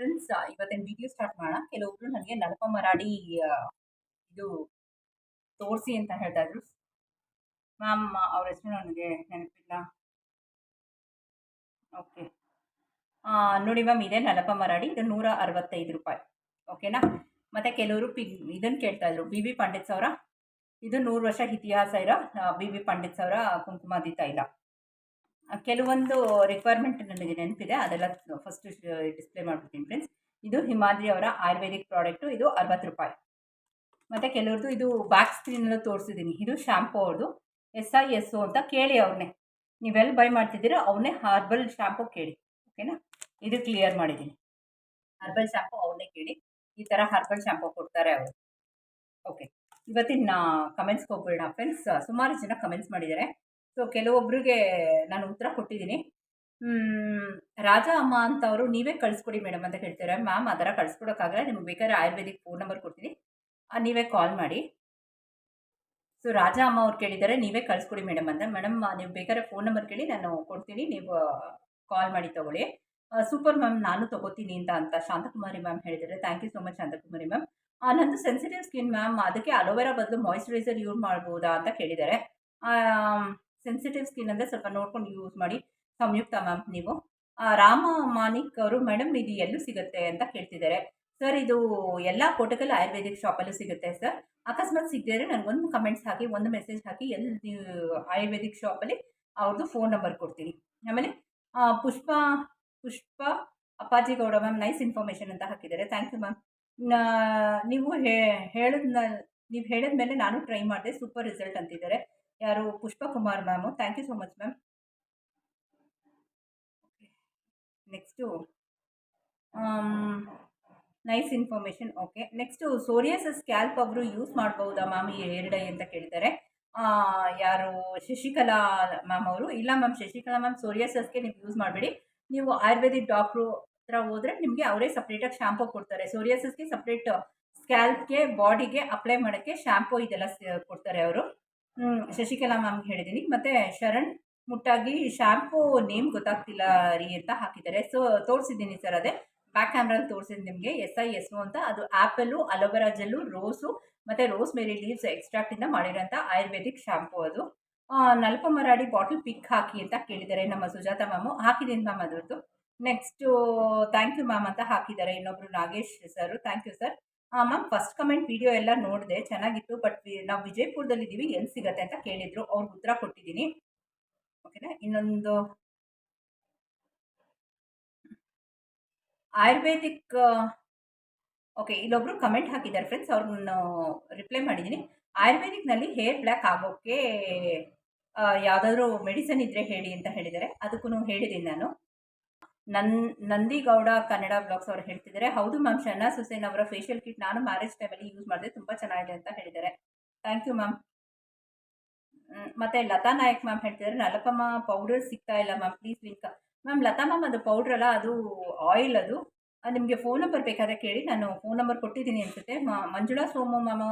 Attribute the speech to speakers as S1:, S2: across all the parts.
S1: Friends ಇವತ್ತಿನ video start ಮಾಡೋಣ. ಕೆಲವೊಬ್ರು ನನಗೆ ನಲಪ ಮರಾಡಿ ಇದು ತೋರಿಸಿ ಅಂತ ಹೇಳ್ತಾ ಇದ್ರು. ಮ್ಯಾಮ್ ಅವ್ರ ಹೆಸರು ನನಗೆ ನೆನಪಿಲ್ಲ. ಓಕೆ ನೋಡಿ ಮ್ಯಾಮ್, ಇದೆ ನಲಪ ಮರಾಡಿ ಇದು ನೂರ ಅರವತ್ತೈದು ರೂಪಾಯಿ. ಓಕೆನಾ ಮತ್ತು ಕೆಲವರು ಪಿ ಇದನ್ನು ಕೇಳ್ತಾ ಇದ್ರು, ಬಿ ಬಿ ಪಂಡಿತ್ ಅವರ ಇದು ನೂರು ವರ್ಷ ಇತಿಹಾಸ ಇರೋ ಬಿ ಬಿ ಪಂಡಿತ್ ಅವರ ಕುಂಕುಮಾದಿ ತೈಲ ಕೆಲವೊಂದು ರಿಕ್ವೈರ್ಮೆಂಟ್ ನನಗೆ ನೆನಪಿದೆ, ಅದೆಲ್ಲ ಫಸ್ಟ್ ಡಿಸ್ಪ್ಲೇ ಮಾಡ್ಬಿಡ್ತೀನಿ ಫ್ರೆಂಡ್ಸ್ ಇದು ಹಿಮಾದ್ರಿ ಅವರ ಆಯುರ್ವೇದಿಕ್ ಪ್ರಾಡಕ್ಟು ಇದು ಅರವತ್ತು ರೂಪಾಯಿ. ಮತ್ತು ಕೆಲವ್ರದ್ದು ಇದು ಬ್ಯಾಕ್ ಸ್ಕ್ರೀನಲ್ಲೂ ತೋರಿಸಿದ್ದೀನಿ, ಇದು ಶಾಂಪೂ ಅವ್ರದ್ದು ಎಸ್ ಐ ಎಸ್ ಅಂತ ಕೇಳಿ ಅವ್ರನ್ನೇ ನೀವೆಲ್ಲಿ ಬೈ ಮಾಡ್ತಿದ್ದೀರೋ ಅವನ್ನೇ ಹರ್ಬಲ್ ಶ್ಯಾಂಪು ಕೇಳಿ ಓಕೆನಾ ಇದು ಕ್ಲಿಯರ್ ಮಾಡಿದ್ದೀನಿ. ಹರ್ಬಲ್ ಶಾಂಪೂ ಅವನ್ನೇ ಕೇಳಿ, ಈ ಥರ ಹರ್ಬಲ್ ಶಾಂಪೂ ಕೊಡ್ತಾರೆ ಅವರು. ಓಕೆ ಇವತ್ತಿನ ಕಮೆಂಟ್ಸ್ಗೆ ಹೋಗ್ಬೇಡ ಫ್ರೆಂಡ್ಸ್ ಸುಮಾರು ಜನ ಕಮೆಂಟ್ಸ್ ಮಾಡಿದ್ದಾರೆ. ಸೊ ಕೆಲವೊಬ್ಬರಿಗೆ ನಾನು ಉತ್ತರ ಕೊಟ್ಟಿದ್ದೀನಿ. ರಾಜ, ಅಮ್ಮ ಅಂತವರು ನೀವೇ ಕಳಿಸ್ಕೊಡಿ ಮೇಡಮ್ ಅಂತ ಹೇಳ್ತಾರೆ ಮ್ಯಾಮ್, ಆ ಥರ ಕಳಿಸ್ಕೊಡೋಕ್ಕಾಗಲ್ಲ. ನಿಮ್ಗೆ ಬೇಕಾದ್ರೆ ಆಯುರ್ವೇದಿಕ್ ಫೋನ್ ನಂಬರ್ ಕೊಡ್ತೀನಿ. ನೀವೇ ಕಾಲ್ ಮಾಡಿ. ಸೊ ರಾಜ, ಅಮ್ಮ ಅವ್ರು ಕೇಳಿದ್ದಾರೆ, ನೀವೇ ಕಳಿಸ್ಕೊಡಿ ಮೇಡಮ್ ಅಂತ. ಮೇಡಮ್ ನೀವು ಬೇಕಾದ್ರೆ ಫೋನ್ ನಂಬರ್ ಕೇಳಿ ನಾನು ಕೊಡ್ತೀನಿ. ನೀವು ಕಾಲ್ ಮಾಡಿ ತಗೊಳ್ಳಿ. ಸೂಪರ್ ಮ್ಯಾಮ್, ನಾನು ತಗೋತೀನಿ ಅಂತ ಅಂತ ಶಾಂತಕುಮಾರಿ ಮ್ಯಾಮ್ ಹೇಳಿದ್ದಾರೆ. Thank you so much Shantakumari ma'am. ನಂದು ಸೆನ್ಸಿಟಿವ್ ಸ್ಕಿನ್ ಮ್ಯಾಮ್, ಅದಕ್ಕೆ ಅಲೋವೆರಾ ಬದಲು ಮಾಯಿಶ್ಚರೈಸರ್ ಯೂಸ್ ಮಾಡ್ಬೋದಾ ಅಂತ ಕೇಳಿದ್ದಾರೆ. ಸೆನ್ಸಿಟಿವ್ ಸ್ಕಿನ್ ಅಂದರೆ ಸ್ವಲ್ಪ ನೋಡ್ಕೊಂಡು ಯೂಸ್ ಮಾಡಿ. ಸಂಯುಕ್ತ ಮ್ಯಾಮ್ ನೀವು. ರಾಮ ಮಾನಿಕ್ ಅವರು ಮೇಡಮ್ ಇದು ಎಲ್ಲೂ ಸಿಗುತ್ತೆ ಅಂತ ಕೇಳ್ತಿದ್ದಾರೆ. ಸರ್ ಇದು ಎಲ್ಲ ಕೋಟಕಲ್ ಆಯುರ್ವೇದಿಕ್ ಶಾಪಲ್ಲೂ ಸಿಗುತ್ತೆ ಸರ್ ಅಕಸ್ಮಾತ್ ಸಿಗದಿದ್ರೆ ನನಗೊಂದು ಕಮೆಂಟ್ಸ್ ಹಾಕಿ, ಒಂದು ಮೆಸೇಜ್ ಹಾಕಿ ಎಲ್ಲಿ ಆಯುರ್ವೇದಿಕ್ ಶಾಪಲ್ಲಿ ಅವ್ರದ್ದು ಫೋನ್ ನಂಬರ್ ಕೊಡ್ತೀನಿ. ಆಮೇಲೆ ಪುಷ್ಪ ಪುಷ್ಪ ಅಪ್ಪಾಜಿ ಗೌಡ ಮ್ಯಾಮ್ ನೈಸ್ ಇನ್ಫಾರ್ಮೇಷನ್ ಅಂತ ಹಾಕಿದ್ದಾರೆ. ಥ್ಯಾಂಕ್ ಯು ಮ್ಯಾಮ್ ನೀವು ಹೇಳಿದ್ನ ನೀವು ಹೇಳಿದ್ಮೇಲೆ ನಾನು ಟ್ರೈ ಮಾಡಿದೆ ಸೂಪರ್ ರಿಸಲ್ಟ್ ಅಂತಿದ್ದಾರೆ. ಯಾರು? Pushpa Kumar ma'am thank you so much ma'am next nice information okay next psoriasis scalp ಅವರು ಯೂಸ್ ಮಾಡ್ಬೋದಾ ಮ್ಯಾಮ್ ಈ ಹೇರ್ ಡೈ ಅಂತ ಕೇಳ್ತಾರೆ ಯಾರು? ಶಶಿಕಲಾ ಮ್ಯಾಮ್ ಅವರು. ಇಲ್ಲ ಮ್ಯಾಮ್ ಶಶಿಕಲಾ ಮ್ಯಾಮ್ ಸೋರಿಯಸಸ್ಗೆ ನೀವು ಯೂಸ್ ಮಾಡಬೇಡಿ. ನೀವು ಆಯುರ್ವೇದಿಕ್ ಡಾಕ್ಟ್ರು ಹತ್ರ ಹೋದರೆ ನಿಮಗೆ ಅವರೇ ಸಪ್ರೇಟಾಗಿ ಶಾಂಪೂ ಕೊಡ್ತಾರೆ. ಸೋರಿಯಸಸ್ಗೆ ಸಪ್ರೇಟ್ ಸ್ಕ್ಯಾಲ್ಪ್ಗೆ ಬಾಡಿಗೆ ಅಪ್ಲೈ ಮಾಡೋಕ್ಕೆ ಶಾಂಪೂ ಇದೆಲ್ಲ ಕೊಡ್ತಾರೆ ಅವರು. ಶಶಿಕಲಾ ಮ್ಯಾಮ್ಗೆ ಹೇಳಿದ್ದೀನಿ ಮತ್ತು ಶರಣ್ ಮುಟ್ಟಾಗಿ ಶ್ಯಾಂಪೂ ನೇಮ್ ಗೊತ್ತಾಗ್ತಿಲ್ಲ ರೀ ಅಂತ ಹಾಕಿದ್ದಾರೆ. ಸೊ ತೋರಿಸಿದ್ದೀನಿ ಸರ್ ಅದೇ. ಬ್ಯಾಕ್ ಕ್ಯಾಮ್ರಲ್ಲಿ ತೋರಿಸಿದ್ದು ನಿಮಗೆ. ಎಸ್ ಐ ಎಸ್ ಅಂತ. ಅದು apple aloe vera gel rose ಮತ್ತು ರೋಸ್ ಮೇರಿ ಲೀವ್ಸ್ ಎಕ್ಸ್ಟ್ರಾಕ್ಟಿಂದ ಮಾಡಿರೋಂಥ ಆಯುರ್ವೇದಿಕ್ ಶಾಂಪೂ ಅದು. ನಲ್ಪ ಮರಾಡಿ ಬಾಟಲ್ ಪಿಕ್ ಹಾಕಿ ಅಂತ ಕೇಳಿದ್ದಾರೆ ನಮ್ಮ ಸುಜಾತ ಮ್ಯಾಮು ಹಾಕಿದ್ದೀನಿ ಮ್ಯಾಮ್ ಅದರದ್ದು. ನೆಕ್ಸ್ಟು ಥ್ಯಾಂಕ್ ಯು ಮ್ಯಾಮ್ ಅಂತ ಹಾಕಿದ್ದಾರೆ ಇನ್ನೊಬ್ರು Nagesh sir thank you sir ma'am first comment video ಎಲ್ಲ ನೋಡಿದೆ, ಚೆನ್ನಾಗಿತ್ತು ಬಟ್ ನಾವು ವಿಜಯಪುರದಲ್ಲಿ ಇದ್ದೀವಿ ಎಲ್ಲಿ ಸಿಗತ್ತೆ ಅಂತ ಕೇಳಿದ್ರು, ಅವ್ರಿಗೆ ಉತ್ತರ ಕೊಟ್ಟಿದ್ದೀನಿ. ಓಕೆನಾ ಇನ್ನೊಂದು. ಆಯುರ್ವೇದಿಕ್ ಓಕೆ ಇಲ್ಲೊಬ್ರು ಕಮೆಂಟ್ ಹಾಕಿದ್ದಾರೆ ಫ್ರೆಂಡ್ಸ್ ಅವ್ರನ್ನ ರಿಪ್ಲೈ ಮಾಡಿದ್ದೀನಿ. ಆಯುರ್ವೇದಿಕ್ನಲ್ಲಿ ಹೇರ್ ಬ್ಲ್ಯಾಕ್ ಆಗೋಕ್ಕೆ ಯಾವುದಾದ್ರೂ ಮೆಡಿಸನ್ ಇದ್ದರೆ ಹೇಳಿ ಅಂತ ಹೇಳಿದ್ದಾರೆ ಅದಕ್ಕೂ ಹೇಳಿದ್ದೀನಿ ನಾನು. ನನ್, ನಂದಿಗೌಡ ಕನ್ನಡ ಬ್ಲಾಗ್ಸ್ ಅವರು ಹೇಳ್ತಿದ್ದಾರೆ. ಹೌದು ಮ್ಯಾಮ್ ಶನಾ ಹುಸೇನ್ ಅವರ ಫೇಶಿಯಲ್ ಕಿಟ್ ನಾನು ಮ್ಯಾರೇಜ್ ಟೈಮಲ್ಲಿ ಯೂಸ್ ಮಾಡಿದೆ. ತುಂಬ ಚೆನ್ನಾಗಿದೆ ಅಂತ ಹೇಳಿದ್ದಾರೆ. ಥ್ಯಾಂಕ್ ಯು ಮ್ಯಾಮ್ ಮತ್ತೆ ಲತಾ ನಾಯಕ್ ಮ್ಯಾಮ್ ಹೇಳ್ತಿದ್ದಾರೆ. ನಲಪಮ್ಮ ಪೌಡರ್ ಸಿಗ್ತಾ ಇಲ್ಲ ma'am please link ma'am Latha ma'am ಅದು ಪೌಡ್ರ್ ಅಲ್ಲ, ಅದು ಆಯಿಲ್ ಅದು. ನಿಮಗೆ ಫೋನ್ ನಂಬರ್ ಬೇಕಾದ್ರೆ ಕೇಳಿ. ನಾನು ಫೋನ್ ನಂಬರ್ ಕೊಟ್ಟಿದ್ದೀನಿ ಅನಿಸುತ್ತೆ. ಮಂಜುಳಾ ಸೋಮು ಮ್ಯಾಮ್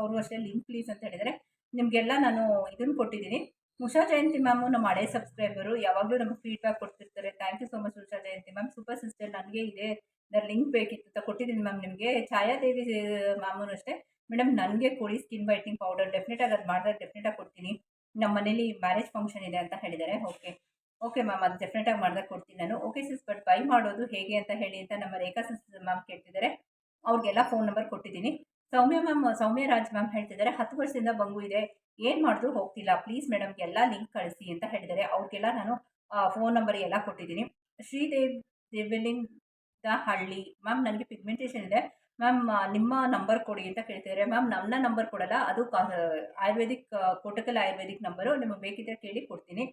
S1: ಅವರು ಅಷ್ಟೇ ಲಿಂಕ್ ಪ್ಲೀಸ್ ಅಂತ ಹೇಳಿದರೆ ನಿಮಗೆಲ್ಲ ನಾನು ಇದನ್ನು ಕೊಟ್ಟಿದ್ದೀನಿ. ಉಷಾ ಜಯಂತಿ ಮ್ಯಾಮು ನಮ್ಮ ಹಳೆ ಸಬ್ಸ್ಕ್ರೈಬರು ಯಾವಾಗಲೂ ನಮಗೆ feedback ಕೊಡ್ತಿರ್ತಾರೆ. Thank you so much Usha Jayanthi ma'am. Super sister ನನಗೆ ಇದೆ. ಇದರ ಲಿಂಕ್ ಬೇಕಿತ್ತು ಅಂತ ಕೊಟ್ಟಿದ್ದೀನಿ ಮ್ಯಾಮ್ ನಿಮಗೆ. ಛಾಯಾದೇವಿ ಮ್ಯಾಮೂ ಅಷ್ಟೇ. ಮೇಡಮ್ ನನಗೆ ಕೊಡಿ ಸ್ಕಿನ್ ವೈಟಿಂಗ್ ಪೌಡರ್ ಡೆಫಿನೆಟಾಗಿ ಅದು ಮಾಡಿದ್ರೆ ಡೆಫಿನೆಟಾಗಿ ಕೊಡ್ತೀನಿ. ನಮ್ಮ ಮನೇಲಿ ಮ್ಯಾರೇಜ್ ಫಂಕ್ಷನ್ ಇದೆ ಅಂತ ಹೇಳಿದ್ದಾರೆ ಓಕೆ ಓಕೆ ಮ್ಯಾಮ್, ಅದು ಡೆಫಿನೆಟಾಗಿ ಮಾಡಿದಾಗ ಕೊಡ್ತೀನಿ ನಾನು. ಓಕೆ ಸಿಸ್ ಬಟ್ ಬೈ ಮಾಡೋದು ಹೇಗೆ ಅಂತ ಹೇಳಿ ಅಂತ ನಮ್ಮ ರೇಖಾ ಸಿಸ್ ಮ್ಯಾಮ್ ಕೇಳ್ತಿದ್ದಾರೆ ಅವ್ರಿಗೆಲ್ಲ ಫೋನ್ ನಂಬರ್ ಕೊಟ್ಟಿದ್ದೀನಿ. ಸೌಮ್ಯ ಮ್ಯಾಮ್, ಸೌಮ್ಯ ರಾಜ್ ಮ್ಯಾಮ್ ಹೇಳ್ತಿದ್ದಾರೆ, ಹತ್ತು ವರ್ಷದಿಂದ ಬಂಗು ಇದೆ, ಏನು ಮಾಡಿದ್ರು ಹೋಗ್ತಿಲ್ಲ ಪ್ಲೀಸ್ ಮೇಡಮ್ ಎಲ್ಲ ಲಿಂಕ್ ಕಳಿಸಿ ಅಂತ ಹೇಳಿದ್ದಾರೆ, ಅವ್ರಿಗೆಲ್ಲ ನಾನು ಫೋನ್ ನಂಬರ್ ಎಲ್ಲ ಕೊಟ್ಟಿದ್ದೀನಿ. ಶ್ರೀದೇವ್ ದ ಹಳ್ಳಿ, ಮ್ಯಾಮ್ ನನಗೆ ಪಿಗ್ಮೆಂಟೇಷನ್ ಇದೆ, ಮ್ಯಾಮ್ ನಿಮ್ಮ ನಂಬರ್ ಕೊಡಿ ಅಂತ ಕೇಳ್ತಿದ್ದಾರೆ, ಮ್ಯಾಮ್ ನನ್ನ ನಂಬರ್ ಕೊಡಲ್ಲ, ಅದು ಆಯುರ್ವೇದಿಕ್ ಕೋಟಕಲ್ ಆಯುರ್ವೇದಿಕ್ ನಂಬರು ನಿಮಗೆ ಬೇಕಿದ್ದರೆ ಕೇಳಿ ಕೊಡ್ತೀನಿ.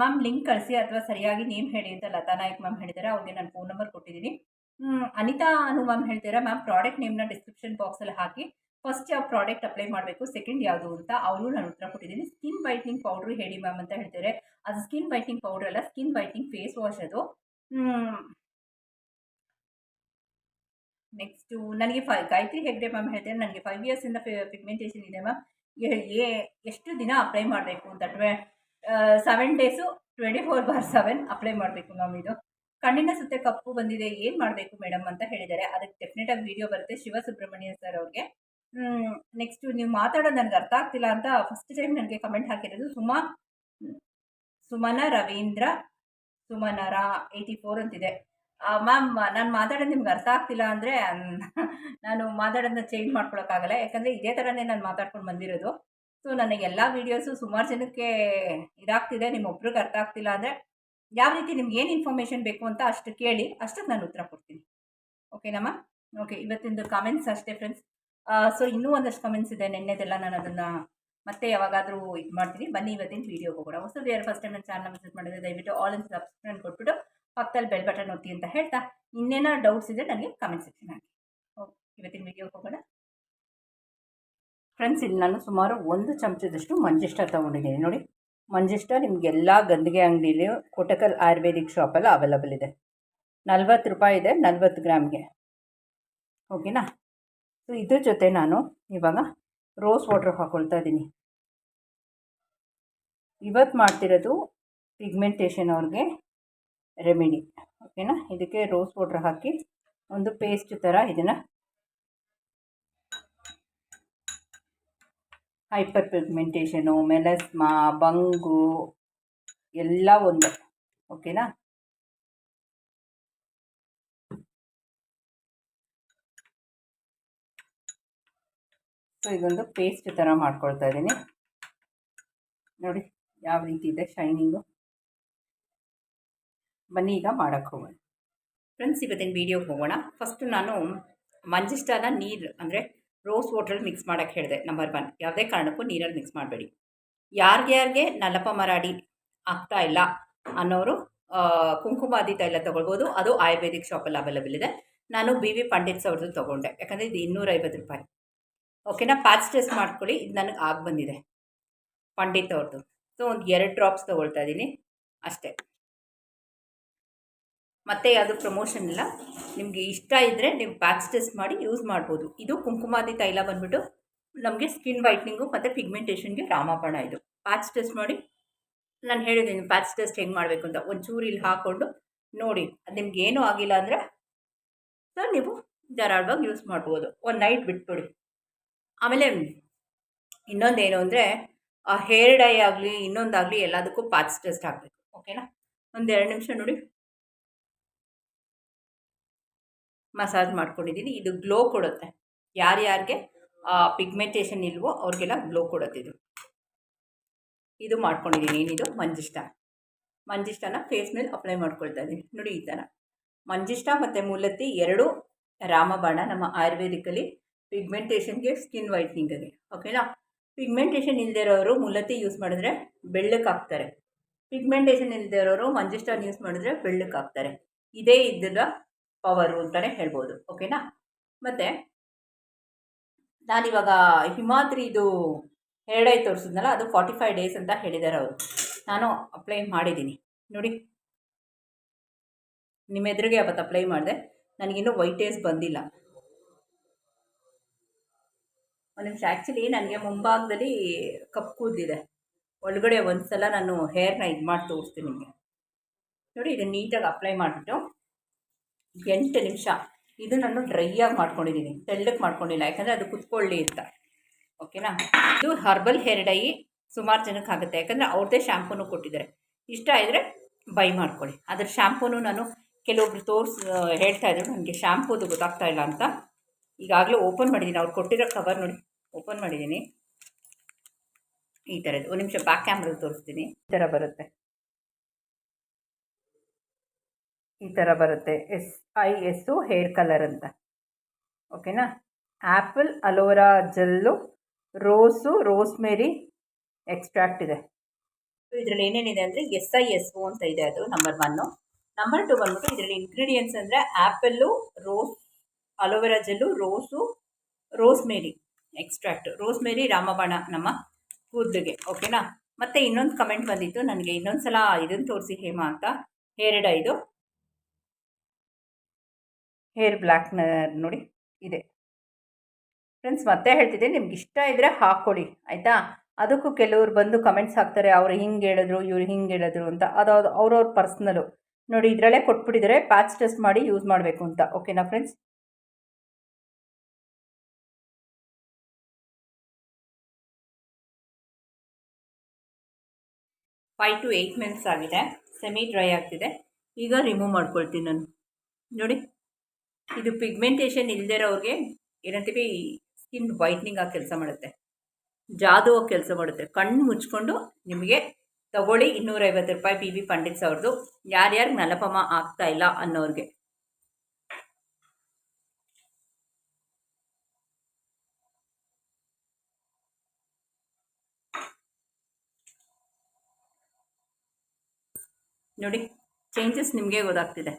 S1: ಮ್ಯಾಮ್ ಲಿಂಕ್ ಕಳಿಸಿ, ಅಥವಾ ಸರಿಯಾಗಿ ನೇಮ್ ಹೇಳಿ ಅಂತ ಲತಾ ನಾಯಕ್ ಮ್ಯಾಮ್ ಹೇಳಿದ್ದಾರೆ, ಅವ್ರಿಗೆ ನಾನು ಫೋನ್ ನಂಬರ್ ಕೊಟ್ಟಿದ್ದೀನಿ. ಅನಿತಾ ಅನು ಮ್ಯಾಮ್ ಹೇಳ್ತೀರಾ ಮ್ಯಾಮ್ ಪ್ರಾಡಕ್ಟ್ ನೇಮ್ನ ಡಿಸ್ಕ್ರಿಪ್ಷನ್ ಬಾಕ್ಸಲ್ಲಿ ಹಾಕಿ ಫಸ್ಟ್ ಯಾವ ಪ್ರಾಡಕ್ಟ್ ಅಪ್ಲೈ ಮಾಡಬೇಕು ಸೆಕೆಂಡ್ ಯಾವುದು ಅಂತ ಅವರು ನಾನು ಉತ್ತರ ಕೊಟ್ಟಿದ್ದೀನಿ. ಸ್ಕಿನ್ ವೈಟ್ನಿಂಗ್ ಪೌಡ್ರು ಹೇಳಿ ಮ್ಯಾಮ್ ಅಂತ ಹೇಳ್ತಾರೆ ಅದು ಸ್ಕಿನ್ ವೈಟ್ನಿಂಗ್ ಪೌಡ್ರ್ ಅಲ್ಲ ಸ್ಕಿನ್ ವೈಟ್ನಿಂಗ್ ಫೇಸ್ ವಾಶ್ ಅದು. ನೆಕ್ಸ್ಟು ನನಗೆ ಫೈ ಗಾಯತ್ರಿ ಹೆಗ್ಡೆ ಮ್ಯಾಮ್ ಹೇಳ್ತಾರೆ ನನಗೆ ಫೈವ್ ಇಯರ್ಸಿಂದ ಪಿಗ್ಮೆಂಟೇಷನ್ ಇದೆ ಮ್ಯಾಮ್ ಎಷ್ಟು ದಿನ ಅಪ್ಲೈ ಮಾಡಬೇಕು? ಅಂತ. ಟ್ವೆ seven days twenty four bar seven apply ಮಾಡಬೇಕು ಮ್ಯಾಮ್ ಇದು. ಕಣ್ಣಿನ ಸುತ್ತ ಕಪ್ಪು ಬಂದಿದೆ, ಏನು ಮಾಡಬೇಕು ಮೇಡಮ್ ಅಂತ ಹೇಳಿದ್ದಾರೆ. ಅದಕ್ಕೆ ಡೆಫಿನೆಟ್ ಆಗಿ ವಿಡಿಯೋ ಬರುತ್ತೆ ಶಿವಸುಬ್ರಹ್ಮಣ್ಯ ಸರ್ ಅವ್ರಿಗೆ. ನೆಕ್ಸ್ಟ್ ನೀವು ಮಾತಾಡೋದು ನನಗೆ ಅರ್ಥ ಆಗ್ತಿಲ್ಲ ಅಂತ ಫಸ್ಟ್ ಟೈಮ್ ನನಗೆ ಕಮೆಂಟ್ ಹಾಕಿರೋದು ಸುಮಾ, ಸುಮನ ರವೀಂದ್ರ ಸುಮನರ ಏಯ್ಟಿ ಫೋರ್ ಅಂತಿದೆ. ಮ್ಯಾಮ್ ನಾನು ಮಾತಾಡೋದು ನಿಮ್ಗೆ ಅರ್ಥ ಆಗ್ತಿಲ್ಲ ಅಂದರೆ ನಾನು ಮಾತಾಡೋದನ್ನ ಚೇಂಜ್ ಮಾಡ್ಕೊಳಕ್ಕಾಗಲ್ಲ. ಯಾಕಂದರೆ ಇದೇ ಥರನೇ ನಾನು ಮಾತಾಡ್ಕೊಂಡು ಬಂದಿರೋದು. ಸೊ ನನಗೆ ಎಲ್ಲ ವೀಡಿಯೋಸು ಸುಮಾರು ಜನಕ್ಕೆ ಇದಾಗ್ತಿದೆ. ನಿಮ್ಮೊಬ್ರಿಗೆ ಅರ್ಥ ಆಗ್ತಿಲ್ಲ ಅಂದರೆ ಯಾವ ರೀತಿ ನಿಮ್ಗೆ ಏನು ಇನ್ಫಾರ್ಮೇಷನ್ ಬೇಕು ಅಂತ ಅಷ್ಟು ಕೇಳಿ ಅಷ್ಟಕ್ಕೆ ನಾನು ಉತ್ತರ ಕೊಡ್ತೀನಿ. ಓಕೆನಮ್ಮ ಓಕೆ ಇವತ್ತಿಂದು ಕಾಮೆಂಟ್ಸ್ ಅಷ್ಟೇ ಫ್ರೆಂಡ್ಸ್ ಸೊ ಇನ್ನೂ ಒಂದಷ್ಟು ಕಮೆಂಟ್ಸ್ ಇದೆ, ನೆನ್ನೆದೆಲ್ಲ ನಾನು ಅದನ್ನು ಮತ್ತೆ ಯಾವಾಗಾದರೂ ಇದು ಮಾಡ್ತೀನಿ. ಬನ್ನಿ ಇವತ್ತಿನ ವೀಡಿಯೋ ಹೋಗೋಣ. ಹೊಸದು ಯಾರು ಫಸ್ಟ್ ಟೈಮ್ ನನ್ನ ಚಾನಲ್ ವಿಸಿಟ್ ಮಾಡಿದ್ರೆ ದಯವಿಟ್ಟು ಆಲ್ ಇನ್ ಸಬ್ಸ್ಕ್ರೈಬ್ ಕೊಟ್ಬಿಟ್ಟು ಪಕ್ಕದಲ್ಲಿ ಬೆಲ್ ಬಟನ್ ಒತ್ತಿ ಅಂತ ಹೇಳ್ತಾ, ಇನ್ನೇನೋ ಡೌಟ್ಸ್ ಇದೆ ನನಗೆ ಕಮೆಂಟ್ ಸೆಕ್ಷನ್ ಹಾಕಿ. ಓಕೆ ಇವತ್ತಿನ ವೀಡಿಯೋ ಹೋಗೋಣ. ಫ್ರೆಂಡ್ಸ್ ಇಲ್ಲಿ ನಾನು ಸುಮಾರು ಒಂದು ಚಮಚದಷ್ಟು ಮಂಜಿಷ್ಟ ತೊಗೊಂಡಿದ್ದೀನಿ. ನೋಡಿ ಮಂಜಿಷ್ಟ ನಿಮಗೆಲ್ಲ ಗಂದಿಗೆ ಅಂಗಡಿಲಿ ಕೊಟಕಲ್ ಆಯುರ್ವೇದಿಕ್ ಶಾಪಲ್ಲಿ ಅವೈಲಬಲ್ ಇದೆ. ನಲ್ವತ್ತು ರೂಪಾಯಿ ಇದೆ, ನಲ್ವತ್ತು ಗ್ರಾಮ್ಗೆ. ಓಕೆನಾ? ಸೊ ಇದ್ರ ಜೊತೆ ನಾನು ಇವಾಗ ರೋಸ್ ವಾಟ್ರ್ ಹಾಕ್ಕೊಳ್ತಾ ಇದ್ದೀನಿ. ಇವತ್ತು ಮಾಡ್ತಿರೋದು ಪಿಗ್ಮೆಂಟೇಷನ್ ಅವ್ರಿಗೆ ರೆಮಿಡಿ ಓಕೆನಾ? ಇದಕ್ಕೆ ರೋಸ್ ವಾಟ್ರ್ ಹಾಕಿ ಒಂದು ಪೇಸ್ಟ್ ಥರ ಇದನ್ನು ಹೈಪರ್ ಪಿಗ್ಮೆಂಟೇಷನು ಮೆಲಸ್ಮಾ, ಬಂಗು ಎಲ್ಲ ಒಂದು, ಓಕೆನಾ? ಸೊ ಇದೊಂದು ಪೇಸ್ಟ್ ಥರ ಮಾಡ್ಕೊಳ್ತಾ ಇದ್ದೀನಿ. ನೋಡಿ, ಯಾವ ರೀತಿ ಇದೆ ಶೈನಿಂಗು ಬನ್ನಿ, ಈಗ ಮಾಡೋಕ್ಕೆ ಹೋಗೋಣ. ಫ್ರೆಂಡ್ಸ್ ಇವತ್ತಿನ ವೀಡಿಯೋಗೆ ಹೋಗೋಣ. ಫಸ್ಟು ನಾನು ಮಂಜಿಷ್ಟಾನ ನೀರು, ಅಂದರೆ ರೋಸ್ ವಾಟ್ರಲ್ಲಿ ಮಿಕ್ಸ್ ಮಾಡೋಕ್ಕೆ ಹೇಳಿದೆ ನಂಬರ್ ಒನ್ ಯಾವುದೇ ಕಾರಣಕ್ಕೂ ನೀರಲ್ಲಿ ಮಿಕ್ಸ್ ಮಾಡಬೇಡಿ. ಯಾರ್ಯಾರಿಗೆ ನಲಪ ಮರಾಡಿ ಆಗ್ತಾ ಇಲ್ಲ ಅನ್ನೋರು ಕುಂಕುಮಾದಿ ತೈಲ ತೊಗೊಳ್ಬೋದು. ಅದು ಆಯುರ್ವೇದಿಕ್ ಶಾಪಲ್ಲಿ ಅವೈಲೇಬಲ್ ಇದೆ. ನಾನು ಬಿ ವಿ ಪಂಡಿತ್ ಅವ್ರದ್ದು ತೊಗೊಂಡೆ. ಯಾಕಂದರೆ ಇದು ಇನ್ನೂರೈವತ್ತು ರೂಪಾಯಿ. ಓಕೆನಾ ಪ್ಯಾಚ್ ಟೆಸ್ಟ್ ಮಾಡ್ಕೊಳ್ಳಿ. ಇದು ನನಗೆ ಆಗಿ ಬಂದಿದೆ. ಪಂಡಿತ್ ಅವ್ರದ್ದು. ಸೊ ಒಂದು ಎರಡು ಡ್ರಾಪ್ಸ್ ತೊಗೊಳ್ತಾ ಇದ್ದೀನಿ. ಅಷ್ಟೇ. ಮತ್ತೆ ಯಾವುದು ಪ್ರಮೋಷನ್ ಇಲ್ಲ. ನಿಮಗೆ ಇಷ್ಟ ಇದ್ದರೆ ನೀವು ಪ್ಯಾಚ್ ಟೆಸ್ಟ್ ಮಾಡಿ ಯೂಸ್ ಮಾಡ್ಬೋದು. ಇದು ಕುಂಕುಮಾದಿ ತೈಲ ಬಂದುಬಿಟ್ಟು ನಮಗೆ ಸ್ಕಿನ್ ವೈಟ್ನಿಂಗು ಮತ್ತು ಪಿಗ್ಮೆಂಟೇಷನ್ಗೆ ರಾಮಾಪಣ ಇದು. ಪ್ಯಾಚ್ ಟೆಸ್ಟ್ ಮಾಡಿ ನಾನು ಹೇಳಿದ್ದೀನಿ ಪ್ಯಾಚ್ ಟೆಸ್ಟ್ ಹೆಂಗೆ ಮಾಡಬೇಕು ಅಂತ. ಒಂಚೂರು ಇಲ್ಲಿ ಹಾಕ್ಕೊಂಡು ನೋಡಿ ಅದು ನಿಮ್ಗೆ ಏನೂ ಆಗಿಲ್ಲ ಅಂದರೆ ಸೊ ನೀವು ಧಾರಾಳವಾಗಿ ಯೂಸ್ ಮಾಡ್ಬೋದು. ಒಂದು ನೈಟ್ ಬಿಟ್ಬಿಡಿ. ಆಮೇಲೆ ಇನ್ನೊಂದೇನು ಅಂದರೆ ಹೇರ್ ಡೈ ಆಗಲಿ, ಇನ್ನೊಂದಾಗಲಿ ಎಲ್ಲದಕ್ಕೂ ಪ್ಯಾಚ್ ಟೆಸ್ಟ್ ಹಾಕಬೇಕು. ಓಕೆನಾ ಒಂದು ಎರಡು ನಿಮಿಷ ನೋಡಿ. ಮಸಾಜ್ ಮಾಡ್ಕೊಂಡಿದ್ದೀನಿ. ಇದು ಗ್ಲೋ ಕೊಡುತ್ತೆ. ಯಾರ್ಯಾರಿಗೆ ಪಿಗ್ಮೆಂಟೇಷನ್ ಇಲ್ವೋ ಅವ್ರಿಗೆಲ್ಲ ಗ್ಲೋ ಕೊಡುತ್ತೆ ಇದು. ಇದು ಮಾಡ್ಕೊಂಡಿದ್ದೀನಿ. ಏನಿದು? ಮಂಜಿಷ್ಟ. ಮಂಜಿಷ್ಟನ ಫೇಸ್ ಮೇಲೆ ಅಪ್ಲೈ ಮಾಡ್ಕೊಳ್ತಾ ಇದ್ದೀನಿ. ನೋಡಿ ಈ ಥರ. ಮಂಜಿಷ್ಟ ಮತ್ತು ಮೂಲತಿ ಎರಡು ರಾಮಬಾಣ ನಮ್ಮ ಆಯುರ್ವೇದಿಕಲ್ಲಿ ಪಿಗ್ಮೆಂಟೇಷನ್ಗೆ ಸ್ಕಿನ್ ವೈಟ್ನಿಂಗ್ಗೆ ಓಕೆನಾ? ಪಿಗ್ಮೆಂಟೇಷನ್ ಇಲ್ಲದೇ ಇರೋರು ಮೂಲತಿ ಯೂಸ್ ಮಾಡಿದ್ರೆ ಬೆಳ್ಳಕ್ಕಾಗ್ತಾರೆ. ಪಿಗ್ಮೆಂಟೇಷನ್ ಇಲ್ಲದೇ ಇರೋರು ಮಂಜಿಸ್ಟಾನ್ ಯೂಸ್ ಮಾಡಿದ್ರೆ ಬೆಳ್ಳಕ್ಕಾಗ್ತಾರೆ. ಇದೇ ಇದ್ದದ ಪವರು ಅಂತಲೇ ಹೇಳ್ಬೋದು ಓಕೆನಾ ಮತ್ತು ನಾನಿವಾಗ ಹಿಮಾದ್ರಿ ಇದು ಹೇರ್ ಐ ತೋರಿಸಿದ್ನಲ್ಲ, ಅದು ಫಾರ್ಟಿ ಫೈವ್ ಡೇಸ್ ಅಂತ ಹೇಳಿದ್ದಾರೆ ಅವರು. ನಾನು ಅಪ್ಲೈ ಮಾಡಿದ್ದೀನಿ ನೋಡಿ, ನಿಮ್ಮ ಎದುರಿಗೆ ಅವತ್ತು ಅಪ್ಲೈ ಮಾಡಿದೆ. ನನಗಿನ್ನೂ ವೈಟ್ ಡೇಸ್ ಬಂದಿಲ್ಲ. ಒಂದು ನಿಮಿಷ ಆ್ಯಕ್ಚುಲಿ ನನಗೆ ಮುಂಭಾಗದಲ್ಲಿ ಕಪ್ಪು ಕೂದಿದೆ ಒಳಗಡೆ ಒಂದು ಸಲ ನಾನು ಹೇರ್ನ ಇದು ಮಾಡಿ ತೋರಿಸ್ತೀನಿ ನಿಮಗೆ. ನೋಡಿ, ಇದನ್ನು ನೀಟಾಗಿ ಅಪ್ಲೈ ಮಾಡಿಬಿಟ್ಟು ಎಂಟು ನಿಮಿಷ. ಇದು ನಾನು ಡ್ರೈ ಆಗಿ ಮಾಡ್ಕೊಂಡಿದ್ದೀನಿ. ತೆಳ್ಳಕ್ಕೆ ಮಾಡ್ಕೊಂಡಿಲ್ಲ, ಯಾಕಂದರೆ ಅದು ಕುತ್ಕೊಳ್ಳಿ ಅಂತ. ಓಕೆನಾ ಇದು ಹರ್ಬಲ್ ಹೇರ್ ಡೈ ಸುಮಾರು ಜನಕ್ಕೆ ಆಗುತ್ತೆ. ಯಾಕಂದರೆ ಅವ್ರದ್ದೇ ಶ್ಯಾಂಪೂನು ಕೊಟ್ಟಿದ್ದಾರೆ. ಇಷ್ಟ ಆದರೆ ಬೈ ಮಾಡ್ಕೊಳ್ಳಿ. ಅದ್ರ ಶ್ಯಾಂಪೂನು ನಾನು ಕೆಲವೊಬ್ರು ತೋರಿಸಿ ಹೇಳ್ತಾ ಇದ್ರು ನನಗೆ ಶ್ಯಾಂಪೂದು ಗೊತ್ತಾಗ್ತಾ ಇಲ್ಲ ಅಂತ. ಈಗಾಗಲೇ ಓಪನ್ ಮಾಡಿದ್ದೀನಿ. ಅವ್ರು ಕೊಟ್ಟಿರೋ ಕವರ್ ನೋಡಿ. ಓಪನ್ ಮಾಡಿದ್ದೀನಿ. ಈ ಥರದ್ದು ಒಂದು ನಿಮಿಷ ಬ್ಯಾಕ್ ಕ್ಯಾಮ್ರಲ್ಲಿ ತೋರಿಸ್ತೀನಿ. ಈ ಥರ ಬರುತ್ತೆ. ಈ ಥರ ಬರುತ್ತೆ. S, I, S hair colour ಅಂತ. ಓಕೆನಾ apple aloe vera gel, rose, rosemary extract ಇದೆ. ಇದರಲ್ಲಿ ಏನೇನಿದೆ ಅಂದರೆ ಎಸ್, ಐ ಎಸ್ ಓ ಅಂತ ಇದೆ ಅದು ನಂಬರ್ ಒನ್ನು ನಂಬರ್ ಟು ಬಂದ್ಬಿಟ್ಟು ಇದರಲ್ಲಿ ಇಂಗ್ರೀಡಿಯೆಂಟ್ಸ್ ಅಂದರೆ apple rose, aloe vera, gel, rose, rosemary extract. Rosemary, ರಾಮಬಾಣ ನಮ್ಮ ಕೂದಲಿಗೆ. ಓಕೆನಾ ಮತ್ತು ಇನ್ನೊಂದು ಕಮೆಂಟ್ ಬಂದಿತ್ತು. ನನಗೆ ಇನ್ನೊಂದು ಸಲ ಇದನ್ನು ತೋರಿಸಿ ಹೇಮಾ ಅಂತ. ಹೇರ್ ಇದು. ಹೇರ್ ಬ್ಲ್ಯಾಕ್ನರ್ ನೋಡಿ, ಇದೆ. ಫ್ರೆಂಡ್ಸ್, ಮತ್ತೆ ಹೇಳ್ತಿದ್ದೆ, ನಿಮ್ಗೆ ಇಷ್ಟ ಇದ್ದರೆ ಹಾಕ್ಕೊಳ್ಳಿ ಆಯಿತಾ? ಅದಕ್ಕೂ ಕೆಲವ್ರು ಬಂದು ಕಮೆಂಟ್ಸ್ ಹಾಕ್ತಾರೆ, ಅವ್ರು ಹಿಂಗೆ ಹೇಳಿದ್ರು, ಇವ್ರು ಹಿಂಗೆ ಹೇಳಿದ್ರು ಅಂತ. ಅದು ಅವ್ರವ್ರ ಪರ್ಸ್ನಲು ನೋಡಿ, ಇದರಲ್ಲೇ ಕೊಟ್ಬಿಟ್ಟಿದ್ದಾರೆ ಪ್ಯಾಚ್ ಟೆಸ್ಟ್ ಮಾಡಿ ಯೂಸ್ ಮಾಡಬೇಕು ಅಂತ. ಓಕೆನಾ friends five to eight minutes ಆಗಿದೆ ಸೆಮಿ ಡ್ರೈ ಆಗ್ತಿದೆ. ಈಗ ರಿಮೂವ್ ಮಾಡ್ಕೊಳ್ತೀನಿ ನಾನು. ನೋಡಿ. ಇದು ಪಿಗ್ಮೆಂಟೇಷನ್ ಇಲ್ಲದೆ ಇರೋರಿಗೆ ಏನಂತೀವಿ ಸ್ಕಿನ್ ವೈಟ್ನಿಂಗ್ ಆಗಿ ಕೆಲಸ ಮಾಡುತ್ತೆ. ಜಾದು ಕೆಲಸ ಮಾಡುತ್ತೆ. ಕಣ್ಣು ಮುಚ್ಕೊಂಡು ನಿಮಗೆ ತಗೊಳ್ಳಿ ಇನ್ನೂರೈವತ್ತು ರೂಪಾಯಿ ಬಿ ಬಿ ಪಂಡಿತ್ಸ್ ಅವ್ರದ್ದು ಯಾರ್ಯಾರು ನಲಪಮ ಆಗ್ತಾ ಇಲ್ಲ ಅನ್ನೋರಿಗೆ. ನೋಡಿ ಚೇಂಜಸ್ ನಿಮಗೆ ಗೊತ್ತಾಗ್ತಿದೆ.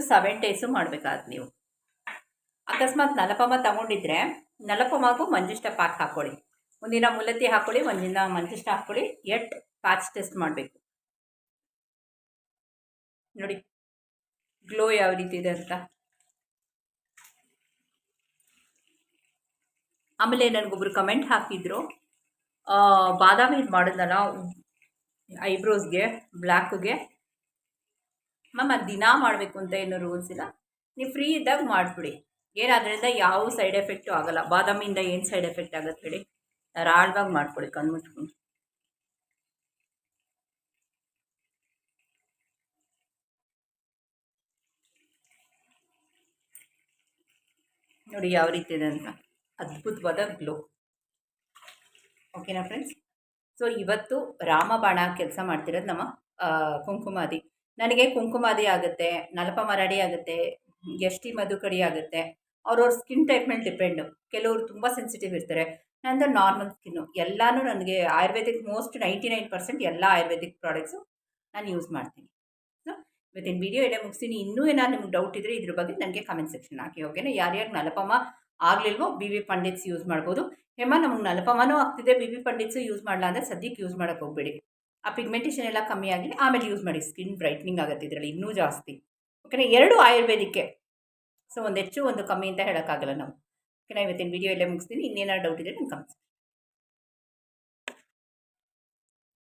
S1: ಇದು ಸೆವೆನ್ ಡೇಸು ಮಾಡಬೇಕಾದ್ ನೀವು. ಅಕಸ್ಮಾತ್ ನಲಪಮ ತಗೊಂಡಿದ್ರೆ ನಲಪಮ್ಮಗೂ ಮಂಜುಷ್ಟ ಪಾಕ್ ಹಾಕ್ಕೊಳ್ಳಿ ಒಂದಿನ ಮುಲತಿ ಹಾಕ್ಕೊಳ್ಳಿ ಒಂದಿನ ಮಂಜುಷ್ಟ ಹಾಕ್ಕೊಳ್ಳಿ ಎಟ್ ಪ್ಯಾಚ್ ಟೆಸ್ಟ್ ಮಾಡಬೇಕು. ನೋಡಿ ಗ್ಲೋ ಯಾವ ರೀತಿ ಇದೆ ಅಂತ. ಆಮೇಲೆ ನನಗೊಬ್ರು ಕಮೆಂಟ್ ಹಾಕಿದ್ರು ಬಾದಾಮಿ ಮಾಡಿದ್ನಲ್ಲ, ಐಬ್ರೋಸ್ಗೆ ಬ್ಲ್ಯಾಕ್ಗೆ ಮ್ಯಾಮ್ ಅದು ದಿನ ಮಾಡಬೇಕು ಅಂತ ಏನೂ ರೂಲ್ಸ್ ಇಲ್ಲ. ನೀವು ಫ್ರೀ ಇದ್ದಾಗ ಮಾಡಿಬಿಡಿ. ಏನು ಅದರಿಂದ ಯಾವ ಸೈಡ್ ಎಫೆಕ್ಟು ಆಗೋಲ್ಲ. ಬಾದಾಮಿಯಿಂದ ಏನು ಸೈಡ್ ಎಫೆಕ್ಟ್ ಆಗುತ್ತೆ ಹೇಳಿ. ರಾಳ್ವಾಗಿ ಮಾಡ್ಕೊಳ್ಳಿ, ಕಣ್ಣು ಮುಚ್ಕೊಂಡು. ನೋಡಿ ಯಾವ ರೀತಿ ಇದೆ ಅಂತ. ಅದ್ಭುತವಾದ ಗ್ಲೋ ಓಕೆನಾ ಫ್ರೆಂಡ್ಸ್ ಸೊ ಇವತ್ತು ರಾಮಬಾಣ ಕೆಲಸ ಮಾಡ್ತಿರೋದು ನಮ್ಮ ಕುಂಕುಮಾದಿ. ನನಗೆ ಕುಂಕುಮಾದಿ ಆಗುತ್ತೆ, ನಲಪ ಮರಡಿ ಆಗುತ್ತೆ ಎಷ್ಟಿ ಮಧುಕಡಿ ಆಗುತ್ತೆ. ಅವ್ರವ್ರ ಸ್ಕಿನ್ ಟೈಪ್ ಮೇಲೆ ಡಿಪೆಂಡು ಕೆಲವರು ತುಂಬ ಸೆನ್ಸಿಟಿವ್ ಇರ್ತಾರೆ. ನಂದು ನಾರ್ಮಲ್ ಸ್ಕಿನ್ನು ಎಲ್ಲನೂ ನನಗೆ ayurvedic most ninety nine percent ಎಲ್ಲ ಆಯುರ್ವೇದಿಕ್ ಪ್ರಾಡಕ್ಟ್ಸು ನಾನು ಯೂಸ್ ಮಾಡ್ತೀನಿ. ಸೊ ಇವತ್ತಿನ ವಿಡಿಯೋ ಎಲ್ಲ ಮುಗಿಸ್ತೀನಿ. ಇನ್ನೂ ಏನಾದ್ರು ನಿಮ್ಗೆ ಡೌಟ್ ಇದ್ದರೆ ಇದ್ರ ಬಗ್ಗೆ ನನಗೆ ಕಮೆಂಟ್ ಸೆಕ್ಷನ್ ಹಾಕಿ ಓಕೆನಾ ಯಾರ್ಯಾರು ನಲಪಮ ಆಗಲಿಲ್ವೋ ಬಿ ವಿ ಪಂಡಿತ್ಸ್ ಯೂಸ್ ಮಾಡ್ಬೋದು. ಹೇಮ, ನಮಗೆ ನಲಪಮನೂ ಆಗ್ತಿದೆ. ಬಿ ವಿ ಪಂಡಿತ್ಸು ಯೂಸ್ ಮಾಡಲ್ಲ ಅಂದರೆ ಸದ್ಯಕ್ಕೆ ಯೂಸ್ ಮಾಡೋಕ್ಕೆ ಹೋಗ್ಬೇಡಿ. ಆ ಪಿಗ್ಮೆಂಟೇಷನ್ ಎಲ್ಲ ಕಮ್ಮಿ ಆಗಲಿ ಆಮೇಲೆ ಯೂಸ್ ಮಾಡಿ. ಸ್ಕಿನ್ ಬ್ರೈಟ್ನಿಂಗ್ ಆಗುತ್ತೆ ಇದರಲ್ಲಿ ಇನ್ನೂ ಜಾಸ್ತಿ. ಓಕೆನಾ ಎರಡು ಆಯುರ್ವೇದಿಕ್ಕೆ ಸೊ ಒಂದು ಹೆಚ್ಚು, ಒಂದು ಕಮ್ಮಿ ಅಂತ ಹೇಳೋಕ್ಕಾಗಲ್ಲ ನಾವು. ಓಕೆನಾ ಇವತ್ತಿನ ವಿಡಿಯೋ ಎಲ್ಲೇ ಮುಗಿಸ್ತೀನಿ. ಇನ್ನೇನಾದ್ರು ಡೌಟ್ ಇದ್ದರೆ ನಂಗೆ ಕಮೆಂಟ್